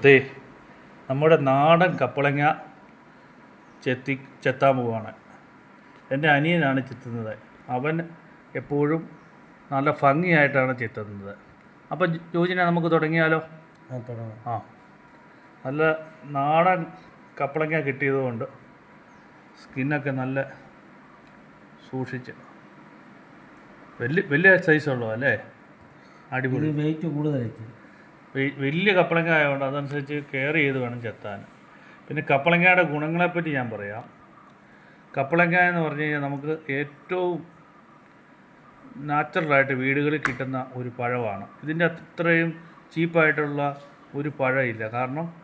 ദേ നമ്മുടെ നാടൻ കപ്പളങ്ങ ചെത്തി ചെത്താൻ പോവാണ്. എന്റെ അനിയനാണ് ചെത്തുന്നത്. അവൻ എപ്പോഴും നല്ല ഭംഗിയായിട്ടാണ് ചെത്തുന്നത്. അപ്പം ജോജിനെ നമുക്ക് തുടങ്ങിയാലോ? ആ നല്ല നാടൻ കപ്പളങ്ങ കിട്ടിയതുകൊണ്ട് സ്കിന്നൊക്കെ നല്ല സൂക്ഷിച്ച്. വലിയ വലിയ സൈസുള്ളൂ അല്ലേ അടിപൊളി. വെയിറ്റ് കൂടുതലായിട്ട് വെ- വലിയ കപ്പളങ്ങ ആയതുകൊണ്ട് അതനുസരിച്ച് കെയർ ചെയ്ത് വേണം ചെത്താൻ. പിന്നെ കപ്പളങ്ങയുടെ ഗുണങ്ങളെപ്പറ്റി ഞാൻ പറയാം. കപ്പളങ്ങ എന്ന് പറഞ്ഞു കഴിഞ്ഞാൽ നമുക്ക് ഏറ്റവും നാച്ചുറലായിട്ട് വീടുകളിൽ കിട്ടുന്ന ഒരു പഴമാണ്. ഇതിന്റെ അത്രയും ചീപ്പായിട്ടുള്ള ഒരു പഴമില്ല കാരണം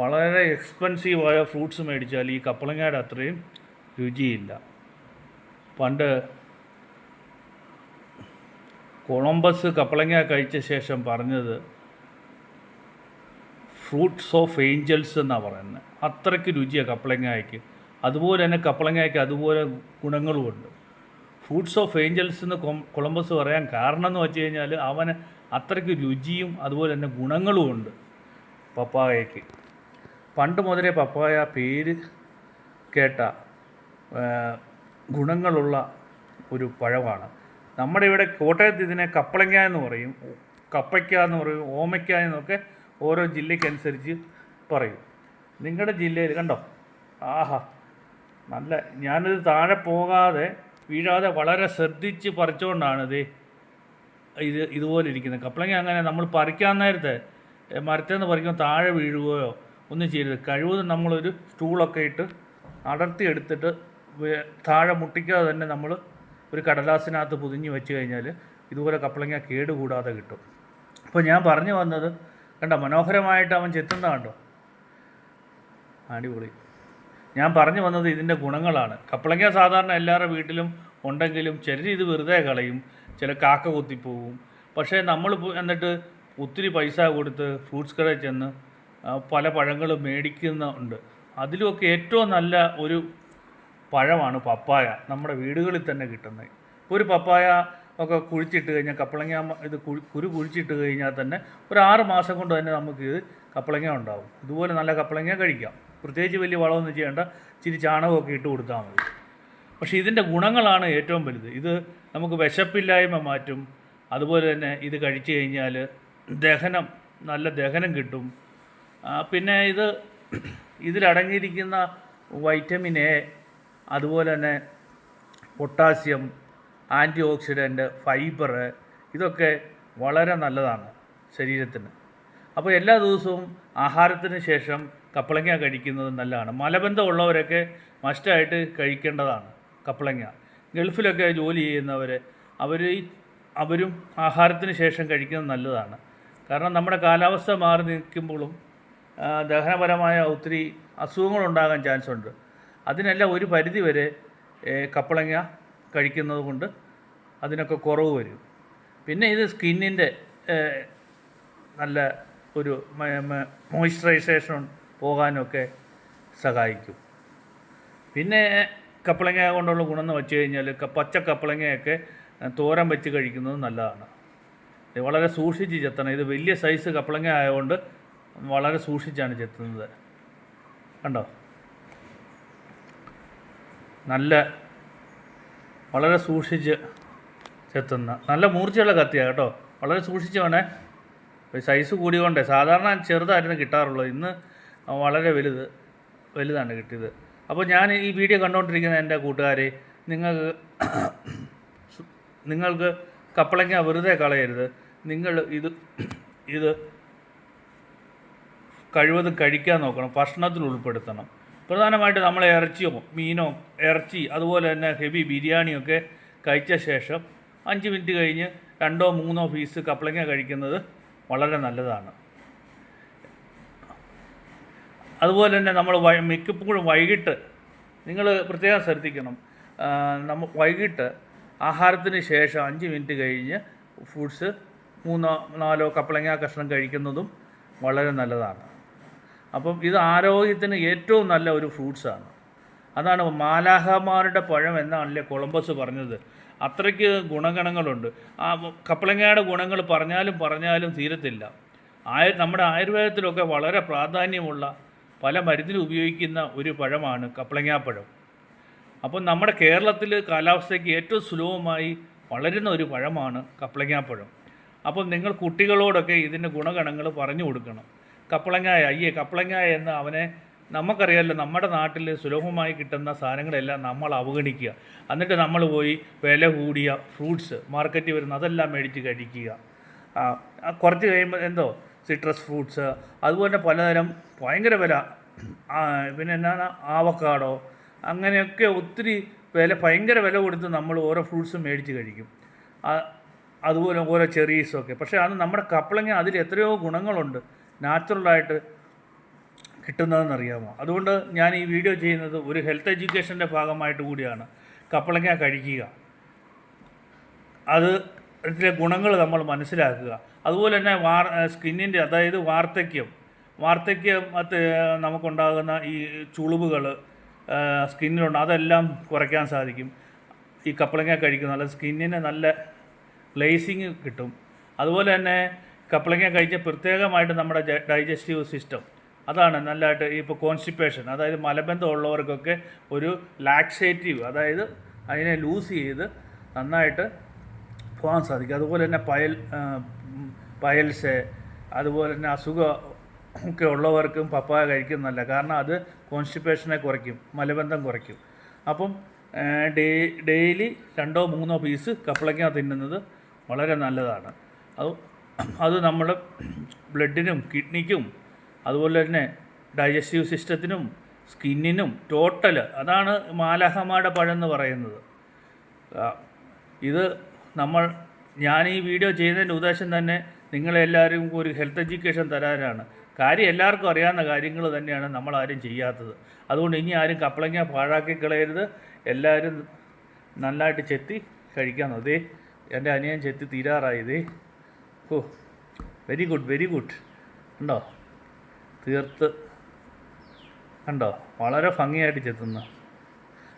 വളരെ എക്സ്പെൻസീവായ ഫ്രൂട്ട്സ് മേടിച്ചാൽ ഈ കപ്പളങ്ങയുടെ അത്രയും രുചിയില്ല. പണ്ട് കൊളംബസ് കപ്പളങ്ങ കഴിച്ച ശേഷം പറഞ്ഞത് ഫ്രൂട്ട്സ് ഓഫ് ഏഞ്ചൽസ് എന്നാണ് പറയുന്നത്. അത്രയ്ക്ക് രുചിയാണ് കപ്പളങ്ങായ്ക്ക്. അതുപോലെ തന്നെ കപ്പളങ്ങായ്ക്ക് അതുപോലെ ഗുണങ്ങളുമുണ്ട്. ഫ്രൂട്ട്സ് ഓഫ് ഏഞ്ചൽസ് എന്ന് കൊളംബസ് പറയാൻ കാരണം എന്ന് വെച്ച് കഴിഞ്ഞാൽ അവന് അത്രയ്ക്ക് രുചിയും അതുപോലെ തന്നെ ഗുണങ്ങളുമുണ്ട് പപ്പായയ്ക്ക്. പണ്ട് മുതലേ പപ്പായ പേര് കേട്ട ഗുണങ്ങളുള്ള ഒരു പഴമാണ്. നമ്മുടെ ഇവിടെ കോട്ടയത്ത് ഇതിനെ കപ്പളങ്ങ എന്ന് പറയും. കപ്പയ്ക്ക എന്ന് പറയും. ഓമയ്ക്ക എന്നൊക്കെ ഓരോ ജില്ലയ്ക്കനുസരിച്ച് പറയും. നിങ്ങളുടെ ജില്ലയിൽ കണ്ടോ? ആഹാ നല്ല ഞാനിത് താഴെ പോകാതെ വീഴാതെ വളരെ ശ്രദ്ധിച്ച് പറിച്ചുകൊണ്ടാണ് ഇത് ഇത് ഇതുപോലെ ഇരിക്കുന്നത്. കപ്പളങ്ങ അങ്ങനെ നമ്മൾ പറിക്കാൻ നേരത്തെ മരത്തേന്ന് പറിക്കുമ്പോൾ താഴെ വീഴുകയോ ഒന്നും ചെയ്യരുത്. കഴിവതും നമ്മളൊരു സ്റ്റൂളൊക്കെ ഇട്ട് അടർത്തി എടുത്തിട്ട് താഴെ മുട്ടിക്കാതെ തന്നെ നമ്മൾ ഒരു കടലാസിനകത്ത് പൊതിഞ്ഞ് വെച്ച് കഴിഞ്ഞാൽ ഇതുപോലെ കപ്പളങ്ങ കേടുകൂടാതെ കിട്ടും. അപ്പോൾ ഞാൻ പറഞ്ഞു വന്നത് കണ്ടോ മനോഹരമായിട്ട് അവൻ ചെത്തുന്ന കണ്ടോ? അടിപൊളി. ഞാൻ പറഞ്ഞു വന്നത് ഇതിന്റെ ഗുണങ്ങളാണ്. കപ്പളങ്ങ സാധാരണ എല്ലാവരുടെ വീട്ടിലും ഉണ്ടെങ്കിലും ചിലർ ഇത് വെറുതെ കളയും ചില കാക്ക കുത്തിപ്പോവും. പക്ഷേ നമ്മൾ എന്നിട്ട് ഒത്തിരി പൈസ കൊടുത്ത് ഫ്രൂട്ട്സ് കടയിൽ ചെന്ന് പല പഴങ്ങളും മേടിക്കുന്നുണ്ട് അതിലുമൊക്കെ ഏറ്റവും നല്ല ഒരു പഴമാണ് പപ്പായ. നമ്മുടെ വീടുകളിൽ തന്നെ കിട്ടുന്നത്. ഒരു പപ്പായ ഒക്കെ കുഴിച്ചിട്ട് കഴിഞ്ഞാൽ കപ്പളങ്ങ ഇത് കുരു കുഴിച്ചിട്ട് കഴിഞ്ഞാൽ തന്നെ ഒരു ആറ് മാസം കൊണ്ട് തന്നെ നമുക്ക് ഇത് കപ്പളങ്ങ ഉണ്ടാവും. ഇതുപോലെ നല്ല കപ്പളങ്ങ കഴിക്കാം. പ്രത്യേകിച്ച് വലിയ വളമൊന്നും ചെയ്യേണ്ട ഇച്ചിരി ചാണകമൊക്കെ ഇട്ട് കൊടുത്താൽ മതി. പക്ഷേ ഇതിന്റെ ഗുണങ്ങളാണ് ഏറ്റവും വലുത്. ഇത് നമുക്ക് വിശപ്പില്ലായ്മ മാറ്റും. അതുപോലെ തന്നെ ഇത് കഴിച്ചു കഴിഞ്ഞാൽ ദഹനം നല്ല ദഹനം കിട്ടും. പിന്നെ ഇത് ഇതിലടങ്ങിയിരിക്കുന്ന വൈറ്റമിൻ എ അതുപോലെ തന്നെ പൊട്ടാസ്യം ആന്റി ഓക്സിഡന്റ് ഫൈബർ ഇതൊക്കെ വളരെ നല്ലതാണ് ശരീരത്തിന്. അപ്പോൾ എല്ലാ ദിവസവും ആഹാരത്തിന് ശേഷം കപ്പളങ്ങ കഴിക്കുന്നത് നല്ലതാണ്. മലബന്ധം മലബന്ധമുള്ളവരൊക്കെ മസ്റ്റായിട്ട് കഴിക്കേണ്ടതാണ് കപ്പളങ്ങ. ഗൾഫിലൊക്കെ ജോലി ചെയ്യുന്നവർ അവർ അവരും ആഹാരത്തിന് ശേഷം കഴിക്കുന്നത് നല്ലതാണ്. കാരണം നമ്മുടെ കാലാവസ്ഥ മാറി നിൽക്കുമ്പോഴും ദഹനപരമായ ഒത്തിരി അസുഖങ്ങളുണ്ടാകാൻ ചാൻസ് ഉണ്ട് അതിനെല്ലാം ഒരു പരിധി വരെ കപ്പളങ്ങ കഴിക്കുന്നത് കൊണ്ട് അതിനൊക്കെ കുറവ് വരും. പിന്നെ ഇത് സ്കിന്നിന്റെ നല്ല ഒരു മോയ്സ്ചറൈസേഷൻ പോകാനൊക്കെ സഹായിക്കും. പിന്നെ കപ്പളങ്ങ കൊണ്ടുള്ള ഗുണമെന്ന് വെച്ച് കഴിഞ്ഞാൽ പച്ച കപ്പളങ്ങയൊക്കെ തോരൻ വെച്ച് കഴിക്കുന്നത് നല്ലതാണ്. വളരെ സൂക്ഷിച്ച് ചെത്തണം. ഇത് വലിയ സൈസ് കപ്പളങ്ങ ആയതുകൊണ്ട് വളരെ സൂക്ഷിച്ചാണ് ചെത്തുന്നത്. കണ്ടോ? നല്ല വളരെ സൂക്ഷിച്ച് ചെത്തുന്ന നല്ല മൂർച്ചയുള്ള കത്തിയാണ് കേട്ടോ. വളരെ സൂക്ഷിച്ച് വേണേ. സൈസ് കൂടിയോണ്ടേ സാധാരണ ചെറുതായിരുന്നു കിട്ടാറുള്ളത് ഇന്ന് വളരെ വലുത് വലുതാണ് കിട്ടിയത്. അപ്പോൾ ഞാൻ ഈ വീഡിയോ കണ്ടുകൊണ്ടിരിക്കുന്ന എന്റെ കൂട്ടുകാരെ നിങ്ങൾക്ക് നിങ്ങൾക്ക് കപ്പളങ്ങ വെറുതെ കളയരുത്. നിങ്ങൾ ഇത് ഇത് കഴിവതും കഴിക്കാൻ നോക്കണം. ഭക്ഷണത്തിൽ ഉൾപ്പെടുത്തണം. പ്രധാനമായിട്ട് നമ്മൾ ഇറച്ചിയോ മീനോ ഇറച്ചി അതുപോലെ തന്നെ ഹെവി ബിരിയാണിയൊക്കെ കഴിച്ച ശേഷം അഞ്ച് മിനിറ്റ് കഴിഞ്ഞ് രണ്ടോ മൂന്നോ പീസ് കപ്പളങ്ങ കഴിക്കുന്നത് വളരെ നല്ലതാണ്. അതുപോലെ തന്നെ നമ്മൾ മിക്കപ്പോഴും വൈകിട്ട് നിങ്ങൾ പ്രത്യേകം ശ്രദ്ധിക്കണം. നമ്മൾ നമ്മ വൈകിട്ട് ആഹാരത്തിന് ശേഷം അഞ്ച് മിനിറ്റ് കഴിഞ്ഞ് ഫുഡ്സ് മൂന്നോ നാലോ കപ്പളങ്ങ കഷ്ണം കഴിക്കുന്നതും വളരെ നല്ലതാണ്. അപ്പം ഇത് ആരോഗ്യത്തിന് ഏറ്റവും നല്ല ഒരു ഫ്രൂട്ട്സാണ്. അതാണ് മാലാഹമാരുടെ പഴം എന്നാണല്ലേ കൊളംബസ് പറഞ്ഞത്. അത്രയ്ക്ക് ഗുണഗണങ്ങളുണ്ട്. ആ കപ്പളങ്ങയുടെ ഗുണങ്ങൾ പറഞ്ഞാലും പറഞ്ഞാലും തീരത്തില്ല. ആയ നമ്മുടെ ആയുർവേദത്തിലൊക്കെ വളരെ പ്രാധാന്യമുള്ള പല മരുന്നിനും ഉപയോഗിക്കുന്ന ഒരു പഴമാണ് കപ്പളങ്ങാപ്പഴം അപ്പം നമ്മുടെ കേരളത്തിൽ കാലാവസ്ഥയ്ക്ക് ഏറ്റവും സുലഭമായി വളരുന്ന ഒരു പഴമാണ് കപ്പളങ്ങാപ്പഴം അപ്പം നിങ്ങൾ കുട്ടികളോടൊക്കെ ഇതിന്റെ ഗുണഗണങ്ങൾ പറഞ്ഞു കൊടുക്കണം. കപ്പളങ്ങായ അയ്യേ കപ്പളങ്ങായ എന്ന് അവനെ നമുക്കറിയാമല്ലോ നമ്മുടെ നാട്ടിൽ സുലഭമായി കിട്ടുന്ന സാധനങ്ങളെല്ലാം നമ്മൾ അവഗണിക്കുക. എന്നിട്ട് നമ്മൾ പോയി വില കൂടിയ ഫ്രൂട്ട്സ് മാർക്കറ്റിൽ വരുന്ന അതെല്ലാം മേടിച്ച് കഴിക്കുക. കുറച്ച് കഴിയുമ്പോൾ എന്തോ സിട്രസ് ഫ്രൂട്ട്സ് അതുപോലെ പലതരം ഭയങ്കര വില. പിന്നെ എന്നാണ് ആവക്കാടോ അങ്ങനെയൊക്കെ ഒത്തിരി വില ഭയങ്കര വില കൊടുത്ത് നമ്മൾ ഓരോ ഫ്രൂട്ട്സും മേടിച്ച് കഴിക്കും. അതുപോലെ ഓരോ ചെറീസൊക്കെ പക്ഷേ അത് നമ്മുടെ കപ്പളങ്ങ അതിൽ എത്രയോ ഗുണങ്ങളുണ്ട്. നാച്ചുറലായിട്ട് കിട്ടുന്നതെന്ന് അറിയാമോ? അതുകൊണ്ട് ഞാൻ ഈ വീഡിയോ ചെയ്യുന്നത് ഒരു ഹെൽത്ത് എഡ്യൂക്കേഷന്റെ ഭാഗമായിട്ട് കൂടിയാണ്. കപ്പളങ്ങ കഴിക്കുക. അത് ഇതിലെ ഗുണങ്ങൾ നമ്മൾ മനസ്സിലാക്കുക. അതുപോലെ തന്നെ വാർ സ്കിന്നിന്റെ അതായത് വാർദ്ധക്യം. വാർദ്ധക്യം നമുക്കുണ്ടാകുന്ന ഈ ചുളിവുകൾ സ്കിന്നിലുണ്ട്. അതെല്ലാം കുറയ്ക്കാൻ സാധിക്കും. ഈ കപ്പളങ്ങ കഴിക്കുന്ന നല്ല സ്കിന്നിന് നല്ല ഗ്ലേസിങ് കിട്ടും. അതുപോലെ തന്നെ കപ്പളങ്ങ കഴിച്ച പ്രത്യേകമായിട്ട് നമ്മുടെ ഡൈജസ്റ്റീവ് സിസ്റ്റം. അതാണ് നല്ലതായിട്ട് ഇപ്പോൾ കോൺസ്റ്റിപ്പേഷൻ അതായത് മലബന്ധം ഉള്ളവർക്കൊക്കെ ഒരു ലാക്സേറ്റീവ് അതായത് അതിനെ ലൂസ് ചെയ്ത് നന്നായിട്ട് പോകാൻ സാധിക്കും. അതുപോലെ തന്നെ പയൽ പയൽസ് അതുപോലെ തന്നെ അസുഖം ഒക്കെ ഉള്ളവർക്കും പപ്പായ കഴിക്കുന്നതല്ല കാരണം അത് കോൺസ്റ്റിപ്പേഷനെ കുറയ്ക്കും മലബന്ധം കുറയ്ക്കും. അപ്പം ഡേ ഡെയിലി രണ്ടോ മൂന്നോ പീസ് കപ്പളങ്ങ തിന്നുന്നത് വളരെ നല്ലതാണ്. അത് അത് നമ്മുടെ ബ്ലഡിനും കിഡ്നിക്കും അതുപോലെ തന്നെ ഡൈജസ്റ്റീവ് സിസ്റ്റത്തിനും സ്കിന്നിനും ടോട്ടൽ അതാണ് മാലഹമാട പഴം എന്ന് പറയുന്നത്. ഇത് നമ്മൾ ഞാൻ ഈ വീഡിയോ ചെയ്യുന്നതിന്റെ ഉദ്ദേശം തന്നെ നിങ്ങളെല്ലാവരും ഒരു ഹെൽത്ത് എഡ്യൂക്കേഷൻ തരാനാണ്. കാര്യം എല്ലാവർക്കും അറിയാവുന്ന കാര്യങ്ങൾ തന്നെയാണ് ആരും ചെയ്യാത്തത്. അതുകൊണ്ട് ഇനി ആരും കപ്പളങ്ങ പാഴാക്കി കളയരുത്. എല്ലാവരും നന്നായിട്ട് ചെത്തി കഴിക്കാൻ അതേ എന്റെ അനിയൻ ചെത്തി തീരാറായി. ഇതേ oh very good very good ഉണ്ടോ തീർത്ത്. കണ്ടോ? വളരെ ഭംഗിയായിട്ട് ചെത്തുന്നു.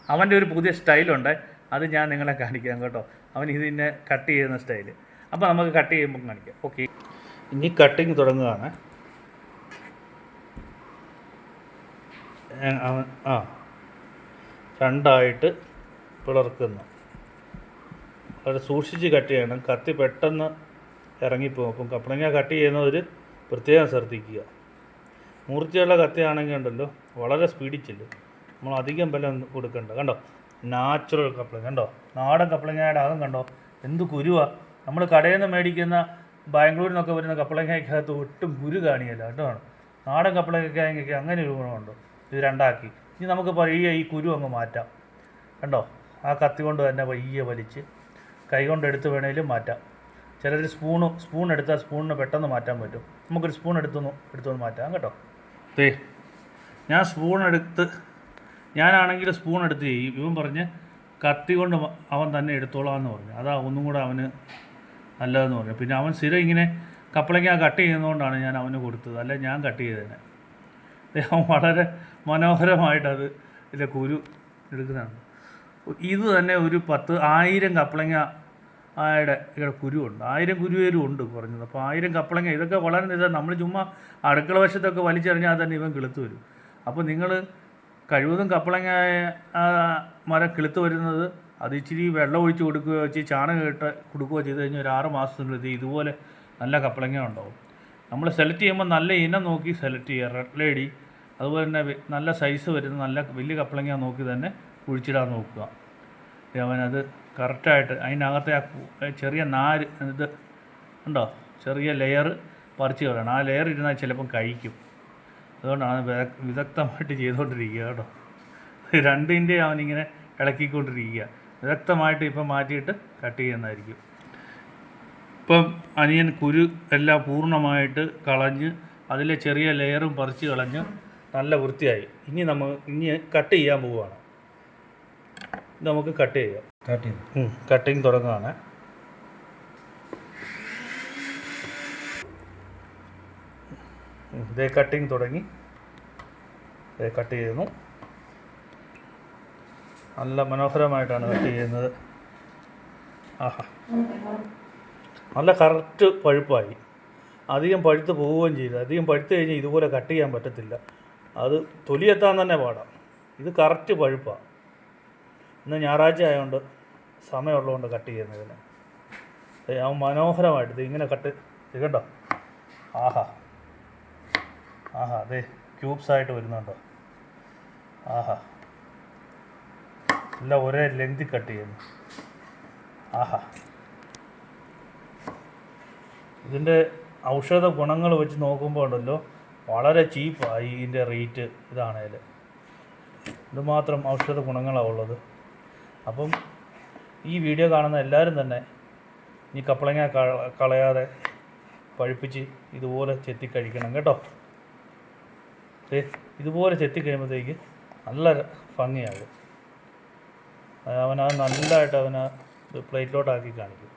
അവന്റെ ഒരു പുതിയ സ്റ്റൈലുണ്ട്. അത് ഞാൻ നിങ്ങളെ കാണിക്കാം കേട്ടോ. അവൻ ഇതിനെ കട്ട് ചെയ്യുന്ന സ്റ്റൈൽ അപ്പോൾ നമുക്ക് കട്ട് ചെയ്യുമ്പോൾ കാണിക്കാം. ഓക്കെ ഇനി കട്ടിങ് തുടങ്ങുകയാണ്. അവൻ ആ. രണ്ടായിട്ട് പിളർക്കുന്നു. വളരെ സൂക്ഷിച്ച് കട്ട് ചെയ്യണം. കത്തി പെട്ടെന്ന് ഇറങ്ങിപ്പോകും. അപ്പം കപ്പണങ്ങ കട്ട് ചെയ്യുന്നവർ പ്രത്യേകം ശ്രദ്ധിക്കുക. മൂർച്ചയുള്ള കത്തിയാണെങ്കിൽ ഉണ്ടല്ലോ വളരെ സ്പീഡിൽ ചെല്ലും. നമ്മൾ അധികം ബലം കൊടുക്കേണ്ട. കണ്ടോ? നാച്ചുറൽ കപ്പളങ്ങ കണ്ടോ? നാടൻ കപ്പളങ്ങയുടെ അകം കണ്ടോ? എന്ത് കുരുവാ. നമ്മൾ കടയിൽ നിന്ന് മേടിക്കുന്ന ബാംഗ്ലൂരിൽ നിന്നൊക്കെ വരുന്ന കപ്പളങ്ങയ്ക്കകത്ത് ഒട്ടും കുരു കാണിയല്ല. കേട്ടോ? നാടൻ കപ്പളങ്ങയ്ക്ക് അങ്ങനെ ഒരു ഇത് രണ്ടാക്കി. ഇനി നമുക്ക് പയ്യെ ഈ കുരു അങ്ങ് മാറ്റാം. കണ്ടോ? ആ കത്തി കൊണ്ട് തന്നെ പയ്യെ വലിച്ച്. കൈ കൊണ്ട് എടുത്ത് വേണേലും മാറ്റാം. ചിലർ സ്പൂണ് സ്പൂൺ എടുത്താൽ സ്പൂണിന് പെട്ടെന്ന് മാറ്റാൻ പറ്റും. നമുക്കൊരു സ്പൂൺ എടുത്തൊന്ന് എടുത്തൊന്ന് മാറ്റാം കേട്ടോ? തേ ഞാൻ സ്പൂൺ എടുത്ത് ഞാനാണെങ്കിൽ സ്പൂൺ എടുത്ത് ചെയ്യും. ഇവൻ പറഞ്ഞ് കത്തി കൊണ്ട് അവൻ തന്നെ എടുത്തോളാം എന്ന് പറഞ്ഞു. അതാ ഒന്നും കൂടെ അവന് നല്ലതെന്ന് പറഞ്ഞു. പിന്നെ അവൻ സ്ഥിരം ഇങ്ങനെ കപ്പളങ്ങ കട്ട് ചെയ്യുന്നതുകൊണ്ടാണ് ഞാൻ അവന് കൊടുത്തത്. അല്ല ഞാൻ കട്ട് ചെയ്തതിനെ അവൻ വളരെ മനോഹരമായിട്ടത് ഇതിലെ കുരു എടുക്കുന്നതാണ് ഇത് തന്നെ ഒരു പത്ത് ആയിരം കപ്പളങ്ങ ആയുടെ ഇവിടെ കുരുവുണ്ട്. ആയിരം കുരുവേരും ഉണ്ട് കുറഞ്ഞത്. അപ്പോൾ ആയിരം കപ്പളങ്ങ ഇതൊക്കെ വളരെ നിസാരം നമ്മൾ ചുമ്മാ അടുക്കള വശത്തൊക്കെ വലിച്ചെറിഞ്ഞാൽ തന്നെ ഇവൻ കിളുത്ത് വരും. അപ്പോൾ നിങ്ങൾ കഴിവതും കപ്പളങ്ങ മരം കിളുത്ത് വരുന്നത് അത് ഇച്ചിരി വെള്ളം ഒഴിച്ച് കൊടുക്കുകയോ ഇച്ചിരി ചാണകം ഇട്ട് കൊടുക്കുകയോ ചെയ്ത് കഴിഞ്ഞാൽ ഒരു ആറ് മാസത്തിനുള്ളിൽ ഇത് ഇതുപോലെ നല്ല കപ്പളങ്ങ ഉണ്ടാവും. നമ്മൾ സെലക്ട് ചെയ്യുമ്പോൾ നല്ല ഇനം നോക്കി സെലക്ട് ചെയ്യുക. റെഡ് ലേഡി അതുപോലെ തന്നെ നല്ല സൈസ് വരുന്ന നല്ല വലിയ കപ്പളങ്ങ നോക്കി തന്നെ കുഴിച്ചിടാൻ നോക്കുക. അവനത് കറക്റ്റായിട്ട് അതിനകത്തെ ആ ചെറിയ നാര് ഇത് ഉണ്ടോ? ചെറിയ ലെയർ പറിച്ച് കളയണം. ആ ലെയർ ഇരുന്നാൽ ചിലപ്പം കഴിക്കും. അതുകൊണ്ടാണ് വിദ- വിദഗ്ധമായിട്ട് ചെയ്തുകൊണ്ടിരിക്കുക കേട്ടോ. രണ്ടിന്റെ അവനിങ്ങനെ ഇളക്കിക്കൊണ്ടിരിക്കുക. വിദഗ്ധമായിട്ട് ഇപ്പം മാറ്റിയിട്ട് കട്ട് ചെയ്യുന്നതായിരിക്കും. ഇപ്പം അനിയൻ കുരു എല്ലാം പൂർണമായിട്ട് കളഞ്ഞ് അതിലെ ചെറിയ ലെയറും പറിച്ച് കളഞ്ഞ് നല്ല വൃത്തിയായി. ഇനി നമ്മൾ ഇനി കട്ട് ചെയ്യാൻ പോവുകയാണ്. നമുക്ക് കട്ട് ചെയ്യാം. കട്ടിങ് തുടങ്ങുകയാണ് ഇതേ കട്ടിങ് തുടങ്ങി. കട്ട് ചെയ്യുന്നു. നല്ല മനോഹരമായിട്ടാണ് കട്ട് ചെയ്യുന്നത്. ആഹാ. നല്ല കറക്റ്റ് പഴുപ്പായി. അധികം പഴുത്ത് പോവുകയും ചെയ്തു. അധികം പഴുത്ത് കഴിഞ്ഞാൽ ഇതുപോലെ കട്ട് ചെയ്യാൻ പറ്റത്തില്ല. അത് തൊലിയെത്താൻ തന്നെ പാടാം. ഇത് കറക്റ്റ് പഴുപ്പാണ് ഇന്ന് ഞായറാഴ്ച ആയതുകൊണ്ട് സമയമുള്ളതുകൊണ്ട് കട്ട് ചെയ്യുന്നതിന്. ഇതിന് അവൻ മനോഹരമായിട്ട് ഇത് ഇങ്ങനെ കട്ട് ഇത് കണ്ടോ? ആഹാ. ആഹാ അതെ ക്യൂബ്സ് ആയിട്ട് വരുന്നുണ്ടോ? ആഹാ. എല്ലാം ഒരേ ലെങ്തി കട്ട് ചെയ്യുന്നു. ആഹാ. ഇതിന്റെ ഔഷധ ഗുണങ്ങൾ വെച്ച് നോക്കുമ്പോൾ ഉണ്ടല്ലോ വളരെ ചീപ്പായി ഇതിന്റെ റേറ്റ് ഇതാണേൽ ഇതുമാത്രം ഔഷധ ഗുണങ്ങളാണ് ഉള്ളത്. അപ്പം ഈ വീഡിയോ കാണുന്ന എല്ലാവരും തന്നെ ഈ കപ്പളങ്ങ കളയാതെ പഴുപ്പിച്ച് ഇതുപോലെ ചെത്തി കഴിക്കണം കേട്ടോ ഇതുപോലെ ചെത്തി കഴിയുമ്പോഴത്തേക്ക് നല്ല ഭംഗിയാകും. അവനത് നല്ലതായിട്ട് അവന് പ്ലേറ്റിലോട്ടാക്കി കാണിക്കും.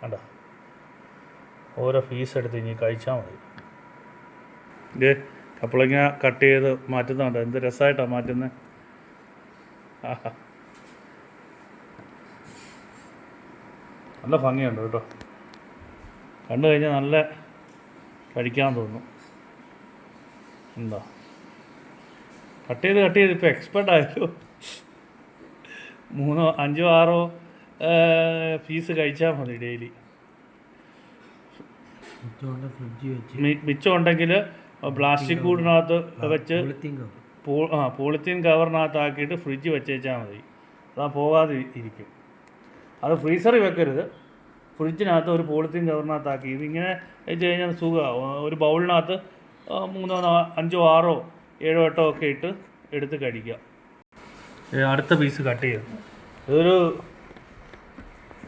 കണ്ടോ? ഓരോ ഫീസ് എടുത്ത് ഇനി കഴിച്ചാൽ മതി. ഇത് കപ്പളങ്ങ കട്ട് ചെയ്ത് മാറ്റുന്നുണ്ട് എന്ത് രസമായിട്ടാണ് മാറ്റുന്നത് ആഹാ. നല്ല ഭംഗിയുണ്ട് കേട്ടോ. കണ്ടു കഴിഞ്ഞാൽ നല്ല കഴിക്കാൻ തോന്നും. എന്താ? കട്ട് ചെയ്ത് കട്ട് ചെയ്ത്. ഇപ്പോൾ എക്സ്പെർട്ട് ആയല്ലോ. മൂന്നോ അഞ്ചോ ആറോ ഫീസ് കഴിച്ചാൽ മതി ഡെയിലി മിച്ചം ഉണ്ടെങ്കിൽ പ്ലാസ്റ്റിക് കൂടിനകത്ത് വെച്ച് പോ ആ പോളിത്തീൻ കവറിനകത്താക്കിയിട്ട് ഫ്രിഡ്ജ് വെച്ചേച്ചാൽ മതി. അതാ പോകാതെ ഇരിക്കും. അത് ഫ്രീസറിൽ വെക്കരുത്. ഫ്രിഡ്ജിനകത്ത് ഒരു പോളിത്തീൻ കവറിനകത്താക്കി ഇതിങ്ങനെ വെച്ച് കഴിഞ്ഞാൽ സുഖമാവും ഒരു ബൗളിനകത്ത് മൂന്നോ അഞ്ചോ ആറോ ഏഴോ എട്ടോ ഒക്കെ ഇട്ട് എടുത്ത് കഴിക്കുക അടുത്ത പീസ് കട്ട് ചെയ്യും ഇതൊരു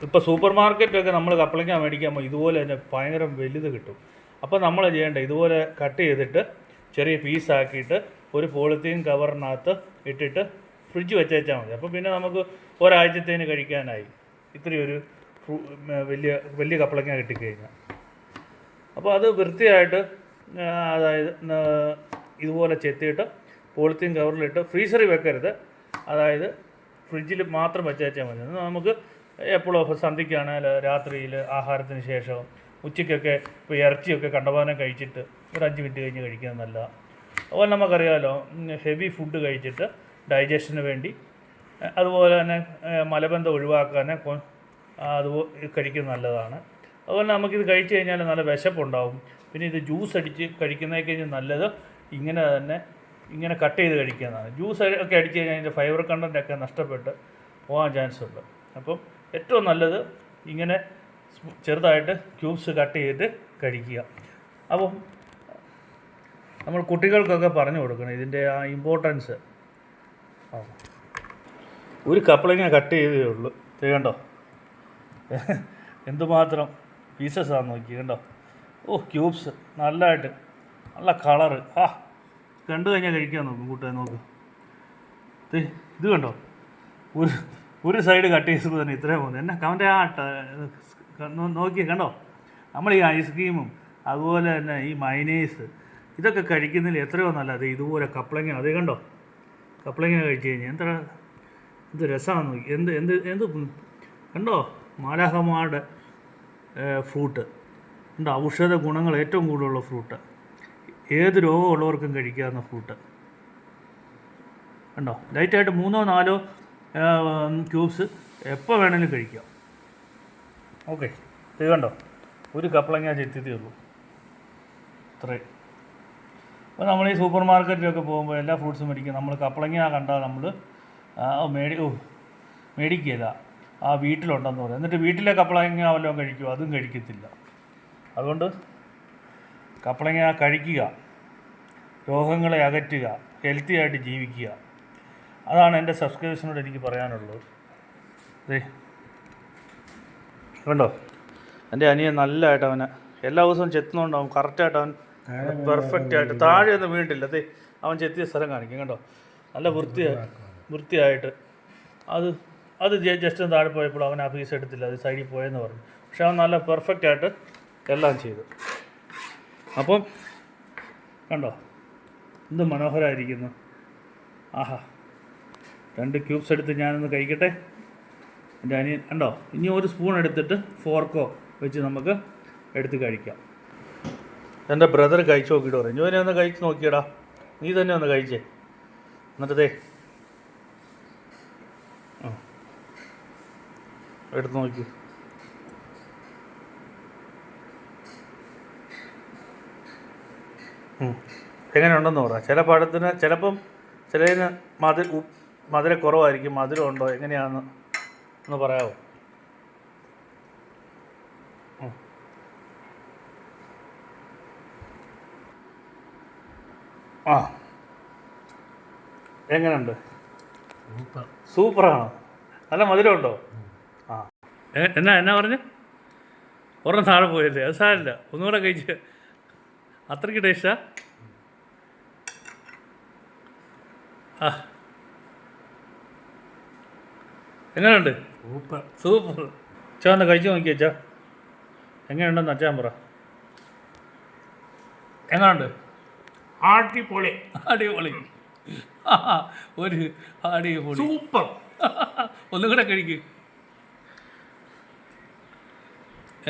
ഇപ്പോൾ സൂപ്പർ മാർക്കറ്റൊക്കെ നമ്മൾ മേടിക്കാൻ മേടിക്കുമ്പോൾ ഇതുപോലെ തന്നെ ഭയങ്കര വലുത് കിട്ടും. അപ്പോൾ നമ്മൾ ചെയ്യേണ്ടത് ഇതുപോലെ കട്ട് ചെയ്തിട്ട് ചെറിയ പീസാക്കിയിട്ട് ഒരു പോളിത്തീൻ കവറിനകത്ത് ഇട്ടിട്ട് ഫ്രിഡ്ജ് വെച്ചേച്ചാൽ മതി. അപ്പോൾ പിന്നെ നമുക്ക് ഒരാഴ്ചത്തേന് കഴിക്കാനായി. ഇത്രയും ഒരു വലിയ വലിയ കപ്പളങ്ങ കിട്ടിക്കഴിഞ്ഞാൽ അപ്പോൾ അത് വൃത്തിയായിട്ട് അതായത് ഇതുപോലെ ചെത്തിയിട്ട് പോളിത്തീൻ കവറിലിട്ട് ഫ്രീസറിൽ വെക്കരുത്. അതായത് ഫ്രിഡ്ജിൽ മാത്രം വെച്ചാൽ മതി. നമുക്ക് എപ്പോഴും സന്ധ്യയ്ക്കാണെങ്കിൽ രാത്രിയിൽ ആഹാരത്തിന് ശേഷം ഉച്ചയ്ക്കൊക്കെ ഇപ്പോൾ ഇറച്ചിയൊക്കെ കണ്ടമാനം കഴിച്ചിട്ട് ഒരു അഞ്ച് മിനിറ്റ് കഴിഞ്ഞ് കഴിക്കുന്നത് നല്ലതാണ് അതുപോലെ നമുക്കറിയാമല്ലോ ഹെവി ഫുഡ് കഴിച്ചിട്ട് ഡൈജഷന് വേണ്ടി അതുപോലെ തന്നെ മലബന്ധം ഒഴിവാക്കാൻ അത് കഴിക്കുന്നത് നല്ലതാണ്. അതുപോലെ നമുക്കിത് കഴിച്ചു കഴിഞ്ഞാൽ നല്ല വിശപ്പുണ്ടാവും. പിന്നെ ഇത് ജ്യൂസ് അടിച്ച് കഴിക്കുന്നതിനേക്കാൾ നല്ലത് ഇങ്ങനെ തന്നെ ഇങ്ങനെ കട്ട് ചെയ്ത് കഴിക്കുന്നതാണ്. ജ്യൂസ് ഒക്കെ അടിച്ച് കഴിഞ്ഞാൽ അതിന്റെ ഫൈബർ കണ്ടന്റ് ഒക്കെ നഷ്ടപ്പെട്ട് പോകാൻ ചാൻസ് ഉണ്ട്. അപ്പം ഏറ്റവും നല്ലത് ഇങ്ങനെ ചെറുതായിട്ട് ക്യൂബ്സ് കട്ട് ചെയ്തിട്ട് കഴിക്കുക. അപ്പം നമ്മൾ കുട്ടികൾക്കൊക്കെ പറഞ്ഞു കൊടുക്കണം ഇതിന്റെ ആ ഇമ്പോർട്ടൻസ് ആ. ഒരു കപ്പളങ്ങ കട്ട് ചെയ്തേ ഉള്ളൂ. കണ്ടോ? എന്തുമാത്രം പീസസ് ആണെന്ന് നോക്കി കണ്ടോ? ഓ ക്യൂബ്സ് നല്ലതായിട്ട് നല്ല കളറ് ആ കണ്ടു കഴിഞ്ഞാൽ കഴിക്കാൻ നോക്കും കൂട്ടുകാർ നോക്ക്. ഇത് കണ്ടോ? ഒരു ഒരു സൈഡ് കട്ട് ചെയ്തപ്പോൾ തന്നെ ഇത്രയും പോകുന്നത് എന്നെ അവന്റെ ആ നോക്കി കണ്ടോ? നമ്മൾ ഈ ഐസ്ക്രീമും അതുപോലെ തന്നെ ഈ മൈനേഴ്സ് ഇതൊക്കെ കഴിക്കുന്നതിൽ എത്രയോ നല്ലത്. ഇതുപോലെ കപ്പളങ്ങ അതേ കണ്ടോ? കപ്പളങ്ങ കഴിച്ചു കഴിഞ്ഞാൽ എത്ര എന്ത് രസമാണ് നോക്കി എന്ത് എന്ത് എന്ത് കണ്ടോ? മാലാഹമാരുടെ ഫ്രൂട്ട്. ഉണ്ട് ഔഷധ ഗുണങ്ങൾ ഏറ്റവും കൂടുതലുള്ള ഫ്രൂട്ട്. ഏത് രോഗമുള്ളവർക്കും കഴിക്കാവുന്ന ഫ്രൂട്ട്. കണ്ടോ? ലൈറ്റായിട്ട് മൂന്നോ നാലോ ക്യൂബ്സ് എപ്പോൾ വേണമെങ്കിലും കഴിക്കാം. ഓക്കെ. ഇത് കണ്ടോ? ഒരു കപ്പളങ്ങ ചെത്തി തീർന്നു ഇത്രയും. അപ്പോൾ നമ്മൾ ഈ സൂപ്പർ മാർക്കറ്റിലൊക്കെ പോകുമ്പോൾ എല്ലാ ഫ്രൂട്ട്സും മേടിക്കും. നമ്മൾ കപ്പളങ്ങ കണ്ടാൽ നമ്മൾ മേടി ഓ മേടിക്കുക ആ വീട്ടിലുണ്ടെന്ന് പറയും. എന്നിട്ട് വീട്ടിലെ കപ്പളങ്ങ വല്ലതും കഴിക്കുമോ അതും കഴിക്കത്തില്ല. അതുകൊണ്ട് കപ്പളങ്ങ കഴിക്കുക. രോഗങ്ങളെ അകറ്റുക. ഹെൽത്തി ആയിട്ട് ജീവിക്കുക. അതാണ് എന്റെ സബ്സ്ക്രിപ്ഷനോട് എനിക്ക് പറയാനുള്ളത്. ദേ കണ്ടോ? എന്റെ അനിയൻ നല്ലതായിട്ട് അവനെ എല്ലാ ദിവസവും ചെത്തുന്നുണ്ടാവും. കറക്റ്റായിട്ട് അവൻ പെർഫെക്റ്റ് ആയിട്ട് താഴെ ഒന്നും വീണ്ടില്ല അതെ അവൻ ചെത്തിയ സ്ഥലം കാണിക്കും. കേട്ടോ നല്ല വൃത്തിയായി വൃത്തിയായിട്ട്. അത് അത് ജസ്റ്റ് ഒന്ന് താഴെ പോയപ്പോൾ അവൻ ആ പീസ് എടുത്തില്ല. അത് സൈഡിൽ പോയെന്ന് പറഞ്ഞു. പക്ഷെ അവൻ നല്ല പെർഫെക്റ്റ് ആയിട്ട് എല്ലാം ചെയ്തു. അപ്പം കണ്ടോ? എന്ത് മനോഹരമായിരിക്കുന്നു ആഹാ. രണ്ട് ക്യൂബ്സ് എടുത്ത് ഞാനൊന്ന് കഴിക്കട്ടെ? എന്റെ അനിയൻ കണ്ടോ? ഇനി ഒരു സ്പൂൺ എടുത്തിട്ട് ഫോർക്കോ വെച്ച് നമുക്ക് എടുത്ത് കഴിക്കാം. എന്റെ ബ്രദർ കഴിച്ച് നോക്കിയിട്ട് പറഞ്ഞു ഇവനെ ഒന്ന് കഴിച്ച് നോക്കിയടാ. നീ തന്നെ ഒന്ന് കഴിച്ചേ. എന്നിട്ട് ദേ ആ. എടുത്ത് നോക്കി. എങ്ങനെയുണ്ടെന്ന് പറ. ചില പഴത്തിന് ചിലപ്പം ചിലതിന് മധുര മധുര കുറവായിരിക്കും മധുരം ഉണ്ടോ എങ്ങനെയാണെന്ന് ഒന്ന് പറയാമോ. ആ. എങ്ങനെയുണ്ട്? സൂപ്പറാണോ. നല്ല മധുരമുണ്ടോ എന്നാ എന്നാ പറഞ്ഞു? ഒരെണ്ണം താഴെ പോയല്ലേ അത് സാരമില്ല. ഒന്നുകൂടെ കഴിച്ച്. അത്രയ്ക്ക് ടേസ്റ്റാ ആ? എങ്ങനെയുണ്ട് സൂപ്പർ. സൂപ്പർ. ചോ ഒന്ന് കഴിച്ച് നോക്കി അച്ഛാ എങ്ങനെയുണ്ടെന്ന് അച്ചാൻ പറ. എങ്ങനെയുണ്ട് അടിപൊളി. അടിപൊളി. ഒരു അടിപൊളി. സൂപ്പർ. ഒന്നും കൂടെ കഴിക്ക്.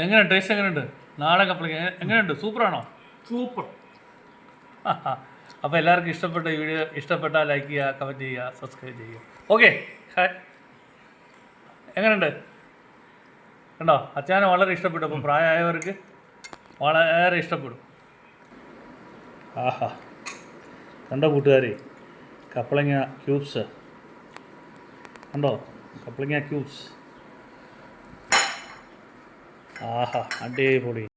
എങ്ങനെ ടേസ്റ്റ് എങ്ങനെയുണ്ട്? നാളെ കപ്പളങ്ങ എ- എങ്ങനെയുണ്ട്? സൂപ്പറാണോ? സൂപ്പർ. അപ്പോൾ എല്ലാവർക്കും ഇഷ്ടപ്പെട്ട ഈ വീഡിയോ ഇഷ്ടപ്പെട്ടാൽ ലൈക്ക് ചെയ്യുക കമന്റ് ചെയ്യുക സബ്സ്ക്രൈബ് ചെയ്യുക. ഓക്കെ എങ്ങനെയുണ്ട്? കണ്ടോ? അച്ഛനെ വളരെ ഇഷ്ടപ്പെട്ടു. അപ്പം പ്രായമായവർക്ക് വളരെ ഇഷ്ടപ്പെടും. ആഹാ. കണ്ടോ കൂട്ടുകാരെ? കപ്പളങ്ങ ക്യൂബ്സ് കണ്ടോ? കപ്പളങ്ങ ക്യൂബ്സ് ആഹാ അടിപൊളി